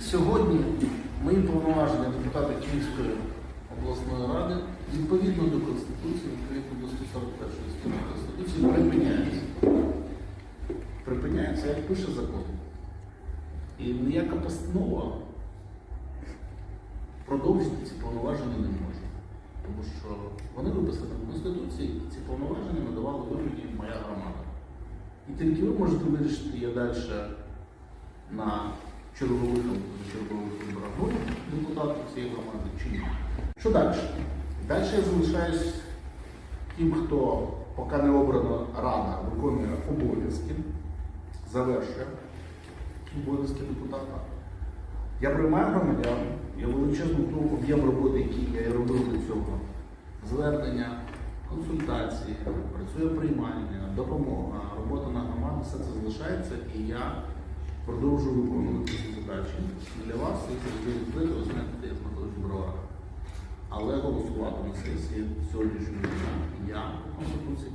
Сьогодні мої повноваження депутата Київської обласної ради відповідно до Конституції, відповідно до 141 статті Конституції, припиняються. Припиняються, як пише закон. І ніяка постанова продовжити ці повноваження не може. Тому що вони виписані в Конституції, і ці повноваження надавала вимоги моя громада. І тільки ви можете вирішити, я далі на чергових або чергових депутатом цієї громади чи ні. Що далі? Далі я залишаюсь тим, хто поки не обрана рада, виконує обов'язки, завершує обов'язки депутата. Я приймаю громадян, я величезну ту об'єм роботи, який я робив до цього. Звернення, консультації, працює приймання, допомога, робота на громаду, все це залишається і я продовжую виконувати для вас, якщо ви відкрито, ви знаєте, де я знаходжу в броварах. Але голосувати на сесії сьогоднішнього дня я по Конституції.